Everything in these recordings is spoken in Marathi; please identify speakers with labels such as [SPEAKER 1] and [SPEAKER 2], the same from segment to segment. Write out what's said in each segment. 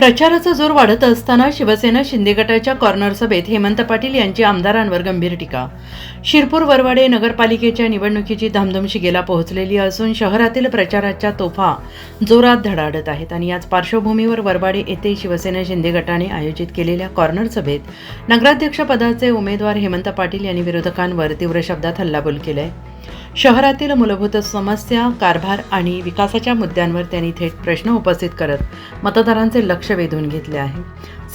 [SPEAKER 1] प्रचाराचा जोर वाढत असताना शिवसेना शिंदे गटाच्या कॉर्नर सभेत हेमंत पाटील यांची आमदारांवर गंभीर टीका. शिरपूर वरवाडे नगरपालिकेच्या निवडणुकीची धामधूम शिगेला पोहोचलेली असून शहरातील प्रचाराच्या तोफा जोरात धडाडत आहेत आणि याच पार्श्वभूमीवर वरवाडे येथे शिवसेना शिंदे गटाने आयोजित केलेल्या कॉर्नर सभेत नगराध्यक्षपदाचे उमेदवार हेमंत पाटील यांनी विरोधकांवर तीव्र शब्दात हल्लाबोल केलाय. शहरातील मूलभूत समस्या कारभार आणि विकासाच्या मुद्द्यांवर त्यांनी थेट प्रश्न उपस्थित करत मतदारांचे लक्ष वेधून घेतले आहे.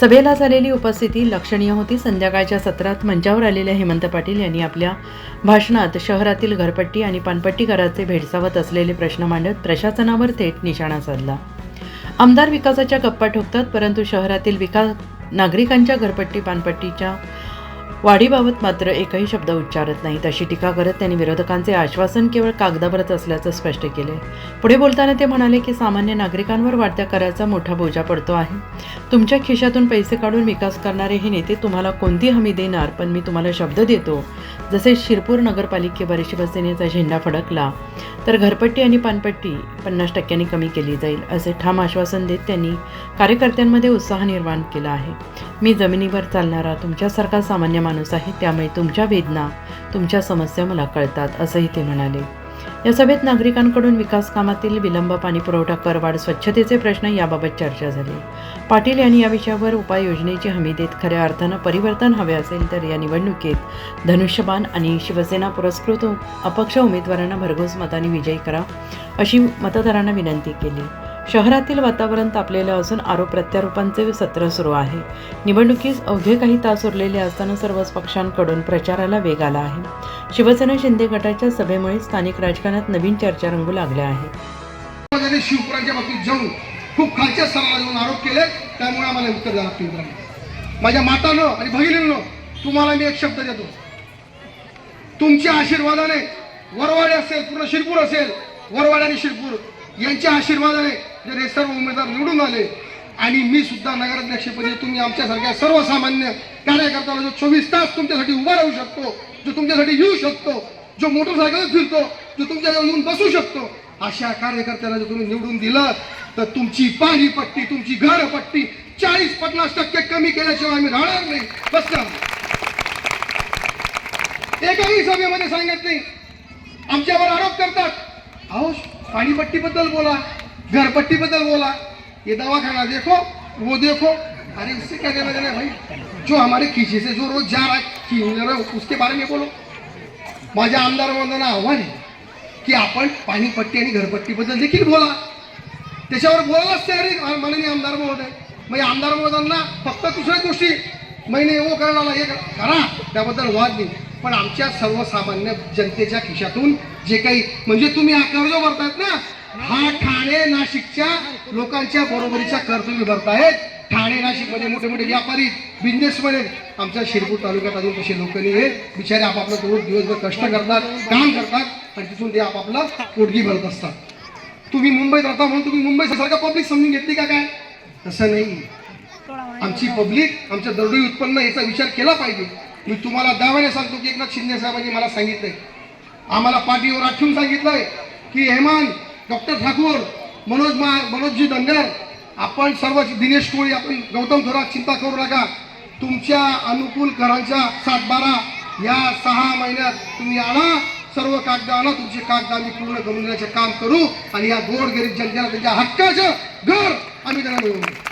[SPEAKER 1] सभेला झालेली उपस्थिती लक्षणीय होती. संध्याकाळच्या सत्रात मंचावर आलेल्या हेमंत पाटील यांनी आपल्या भाषणात शहरातील घरपट्टी आणि पानपट्टी घराचे भेडसावत असलेले प्रश्न मांडत प्रशासनावर थेट निशाणा साधला. आमदार विकासाच्या गप्पा ठोकतात परंतु शहरातील विकास नागरिकांच्या घरपट्टी पानपट्टीच्या वाढीबाबत मात्र एकही शब्द उच्चारत नाहीत अशी टीका करत त्यांनी विरोधकांचे आश्वासन केवळ कागदावरच असल्याचं स्पष्ट केले पुढे बोलताना ते म्हणाले की सामान्य नागरिकांवर वाढत्या कराचा मोठा बोजा पडतो आहे. तुमच्या खिशातून पैसे काढून विकास करणारे हे नेते तुम्हाला कोणती हमी देणार? पण मी तुम्हाला शब्द देतो. जसे शिरपूर नगरपालिकेवर शिवसेनेचा झेंडा फडकला तर घरपट्टी आणि पानपट्टी पन्नास टक्क्यांनी कमी केली जाईल असे ठाम आश्वासन देत त्यांनी कार्यकर्त्यांमध्ये उत्साह निर्माण केला आहे. मी जमिनीवर चालणारा तुमच्यासारखा सामान्य माणूस आहे त्यामुळे तुमच्या वेदना तुमच्या समस्या मला कळतात असंही ते म्हणाले. या सभेत नागरिकांकडून विकास कामातील विलंब पाणी पुरवठा करवाढ स्वच्छतेचे प्रश्न याबाबत चर्चा झाली. पाटील यांनी या विषयावर उपाययोजनेची हमी देत खऱ्या अर्थानं परिवर्तन हवे असेल तर या निवडणुकीत धनुष्यबाण आणि शिवसेना पुरस्कृत अपक्ष उमेदवारांना भरघोस मताने विजयी करा अशी मतदारांना विनंती केली. शहरातील वातावरण तापलेलं असून आरोप प्रत्यारोपांचे सत्र सुरू आहे. निवडणुकीस अवघे काही तास उरलेले असताना सर्वच पक्षांकडून प्रचाराला वेग आला आहे. शिवसेना शिंदे गटाच्या सभेमुळे स्थानिक राजकारणात नवीन चर्चा रंगू लागल्या आहेत
[SPEAKER 2] शिवपुराच्या बाबतीत जाऊन खूप खालच्या स्तराला जाऊन आरोप केले त्यामुळे आम्हाला उत्तर द्यावं मित्रांनो माझ्या मातानं आणि भगिनींनो तुम्हाला मी एक शब्द देतो. तुमच्या आशीर्वादाने वरवाडे असेल पूर्ण शिरपूर असेल वरवाडे आणि शिरपूर यांच्या आशीर्वादाने जर हे सर्व उमेदवार निवडून आले आणि मी सुद्धा नगराध्यक्षपदी तुम्ही आमच्यासारख्या सर्वसामान्य कार्यकर्त्याला जो चोवीस तास तुमच्यासाठी उभा राहू शकतो जो तुमच्यासाठी येऊ शकतो जो मोटरसायकल फिरतो जो तुमच्याजवळ येऊन बसू शकतो अशा कार्यकर्त्याला जर तुम्ही निवडून दिलं तर तुमची पाणी पट्टी तुमची घरपट्टी चाळीस पन्नास टक्के कमी केल्याशिवाय आम्ही राहणार नाही. बस एकाही सभेमध्ये सांगत नाही. आमच्यावर आरोप करतात. अहो पाणीपट्टीबद्दल बोला. घरपट्टीबद्दल बोला. ये दवाखाना देखो वो देखो. अरे इससे क्या कहना देना भाई? जो हमारे खीसे से जो रोज जा रहा है छीन रहा है उसके बारे में बोलो। माझ्या आमदार महोदयांना आव्हान आहे की आपण पाणीपट्टी आणि घरपट्टीबद्दल देखील बोला. त्याच्यावर बोलायलाच तयार आहे माननीय आमदार महोदय. मग आमदार महोदयांना फक्त दुसऱ्या गोष्टी. महिने हो ओ करणारा हे करा. त्याबद्दल वाद नाही. पण आमच्या सर्वसामान्य जनतेच्या खिशातून जे काही म्हणजे तुम्ही हा कर्ज भरतायत ना हा ठाणे नाशिकच्या लोकांच्या बरोबरीचा कर तुम्ही भरतायत ठाणे नाशिकमध्ये मोठे मोठे व्यापारी बिझनेसमध्ये आमच्या शिरपूर तालुक्यात अजून तसे लोक नाही बिचारे आपापलं रोज दिवसभर कष्ट करतात काम करतात आणि तिथून ते आपापला पोटगी भरत असतात. तुम्ही मुंबईत राहता म्हणून तुम्ही मुंबई सारखा पब्लिक समजून घेतली का काय? तसं नाही. आमची पब्लिक आमच्या दरडोई उत्पन्न याचा विचार केला पाहिजे. मी तुम्हाला दाव्याने सांगतो की एकनाथ शिंदे साहेबांनी मला सांगितलंय. आम्हाला पाठीवर आठवून सांगितलंय की हेमान डॉक्टर ठाकूर मनोज मा मनोजजी दंगर आपण सर्व दिनेश कोळी आपण गौतम थोरात चिंता करू नका. तुमच्या अनुकूल करांच्या सातबारा या सहा महिन्यात तुम्ही आणा सर्व कागद आणा तुमचे कागद आम्ही पूर्ण करून देण्याचे काम करू आणि या गोरगरीब जनतेला त्यांच्या हक्काचं घर आम्ही त्यांना मिळवून देऊ